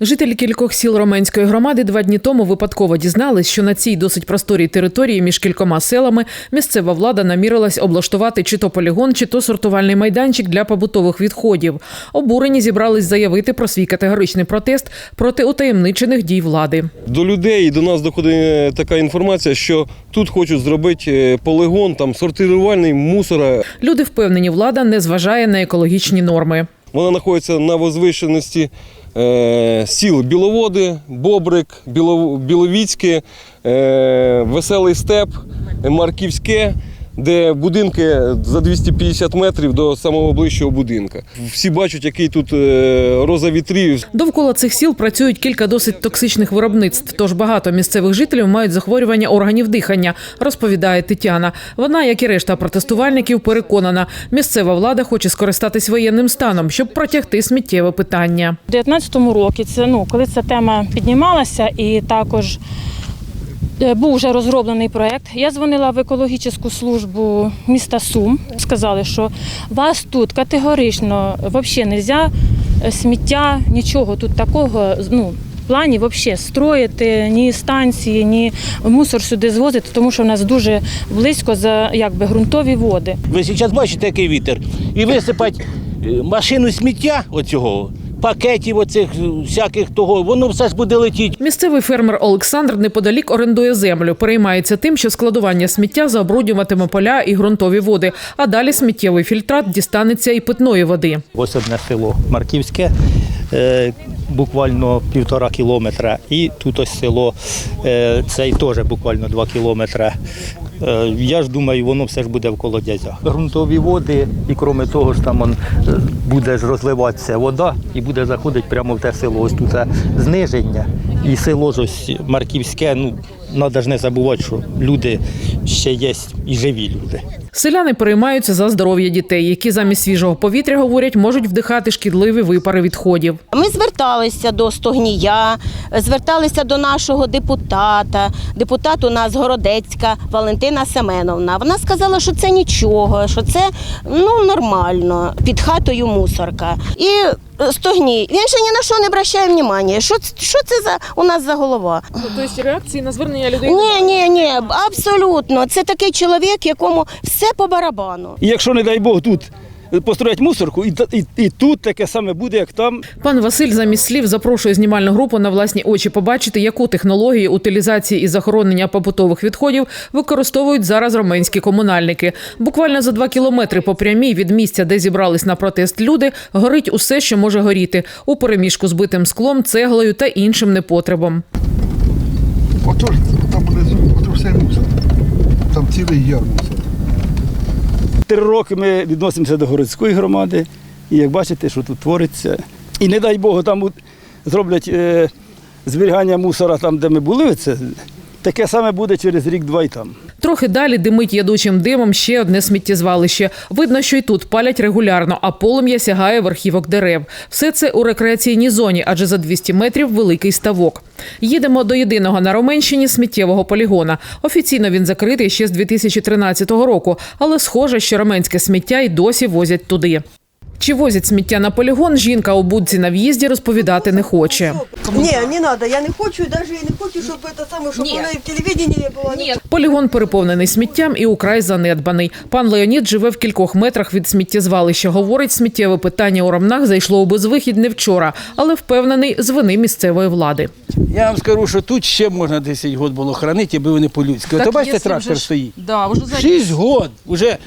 Жителі кількох сіл Роменської громади два дні тому випадково дізнались, що на цій досить просторій території між кількома селами місцева влада намірилась облаштувати чи то полігон, чи то сортувальний майданчик для побутових відходів. Обурені зібрались заявити про свій категоричний протест проти утаємничених дій влади. До людей до нас доходить така інформація, що тут хочуть зробити е, полигон, там сортирувальний мусора. Люди впевнені, влада не зважає на екологічні норми. Вона знаходиться на возвишеності е, сіл Біловоди, Бобрик, Біло, Біловіцьке, е, Веселий Степ, Марківське, де будинки за 250 метрів до самого ближчого будинка. Всі бачать, який тут е, роза вітрів. Довкола цих сіл працюють кілька досить токсичних виробництв. Тож багато місцевих жителів мають захворювання органів дихання, розповідає Тетяна. Вона, як і решта протестувальників, переконана, місцева влада хоче скористатись воєнним станом, щоб протягти сміттєве питання. У 19-му році, це ну коли ця тема піднімалася, і також був вже розроблений проект. Я дзвонила в екологічну службу міста Сум. Сказали, що вас тут категорично взагалі не можна сміття, нічого тут такого. Ну в плані взагалі строїти ні станції, ні мусор сюди звозити, тому що в нас дуже близько за якби ґрунтові води. Ви зараз бачите, який вітер. І висипати е, машину сміття оцього, пакетів оцих всяких того, воно все ж буде летіти. Місцевий фермер Олександр неподалік орендує землю. Переймається тим, що складування сміття забруднюватиме поля і ґрунтові води. А далі сміттєвий фільтрат дістанеться і питної води. Ось одне село Марківське, е, буквально півтора кілометра, і тут ось село, е, це теж буквально два кілометри. Е, Я ж думаю, воно все ж буде в колодязях. Грунтові води, і крім того ж там он, е, буде ж розливатися вода і буде заходити прямо в те село. Ось тут зниження. І село ж ось Марківське, ну, треба ж не забувати, що люди ще є і живі люди. Селяни переймаються за здоров'я дітей, які замість свіжого повітря говорять, можуть вдихати шкідливі випари відходів. Ми зверталися до Стогнія, зверталися до нашого депутата. Депутат у нас Городецька Валентина Семеновна. Вона сказала, що це нічого, що це ну нормально. Під хатою мусорка. І е, Стогній, він ще ні на що не обращає внимання. Що, що це за у нас за голова? Тобто реакції на звернення людей Ні, ні, ні, абсолютно. Це такий чоловік, якому все по барабану. І якщо, не дай Бог, тут построять мусорку, і, та- і, і тут таке саме буде, як там. Пан Василь замість слів запрошує знімальну групу на власні очі побачити, яку технологію утилізації і захоронення побутових відходів використовують зараз роменські комунальники. Буквально за два кілометри по прямій від місця, де зібрались на протест люди, горить усе, що може горіти у переміжку з битим склом, цеглою та іншим непотребом. Ото ж там внизу, ото все мусор. Там цілий ярмарок. Три роки ми відносимося до городської громади, і як бачите, що тут твориться. І не дай Бог, там зроблять е, зберігання мусора там, де ми були, це таке саме буде через рік-два і там. Трохи далі димить ядучим димом ще одне сміттєзвалище. Видно, що й тут палять регулярно, а полум'я сягає верхівок дерев. Все це у рекреаційній зоні, адже за 200 метрів великий ставок. Їдемо до єдиного на Роменщині сміттєвого полігона. Офіційно він закритий ще з 2013 року, але схоже, що роменське сміття й досі возять туди. Чи возять сміття на полігон, жінка у будці на в'їзді розповідати не хоче. Не, не надо, я не хочу, и даже я не хочу, чтобы это самое, чтобы оно и в телевидении не было. Нет. Полігон переповнений сміттям і украй занедбаний. Пан Леонід живе в кількох метрах від сміттєзвалища. Говорить, сміттєве питання у Ромнах зайшло у безвихідь не вчора, але впевнений з вини місцевої влади. Я вам скажу, що тут ще можна 10 років було хранити, аби вони по-людськи. Ото бачите, трактор стоїть. Да, вже 6 років. Уже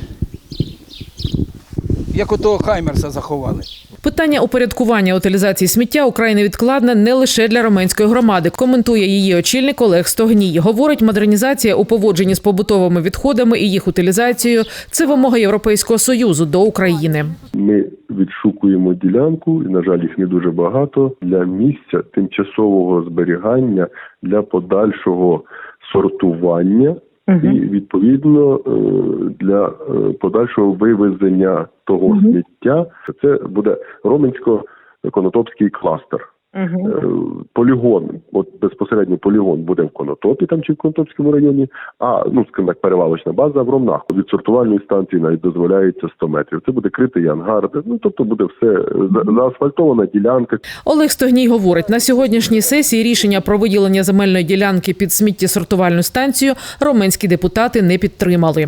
як ото Хаймерса заховали. Питання упорядкування утилізації сміття украй невідкладне не лише для роменської громади. Коментує її очільник Олег Стогній. Говорить, модернізація у поводженні з побутовими відходами і їх утилізацією це вимога Європейського союзу до України. Ми відшукуємо ділянку, і на жаль, їх не дуже багато для місця тимчасового зберігання для подальшого сортування і відповідно е, для е, подальшого вивезення того сміття. Це буде Роменсько-Конотопський кластер. Е, Полігон, от безпосередньо полігон буде в Конотопі, там чи в Конотопському районі, а ну скажімо так, перевалочна база в Ромнах. Від сортувальної станції навіть дозволяється 100 метрів. Це буде критий ангар, ну тобто буде все за- заасфальтована ділянка. Олег Стогній говорить, на сьогоднішній сесії рішення про виділення земельної ділянки під сміттєсортувальну станцію роменські депутати не підтримали.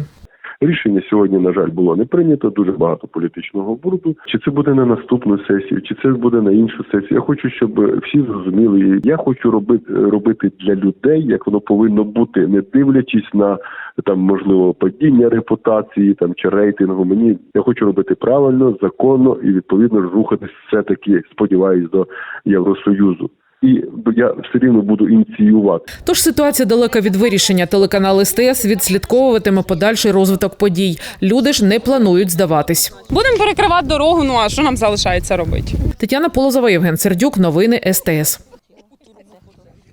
Рішення сьогодні, на жаль, було не прийнято. Дуже багато політичного бруду. Чи це буде на наступну сесію, чи це буде на іншу сесію? Я хочу, щоб всі зрозуміли. Я хочу робити робити для людей, як воно повинно бути, не дивлячись на там можливо падіння репутації там чи рейтингу. Мені я хочу робити правильно, законно і відповідно рухатись все таки, сподіваюсь, до Євросоюзу. І я все рівно буду ініціювати. Тож ситуація далека від вирішення. Телеканал СТС відслідковуватиме подальший розвиток подій. Люди ж не планують здаватись. Будемо перекривати дорогу. Ну а що нам залишається робити? Тетяна Полозова, Євген Сердюк. Новини СТС.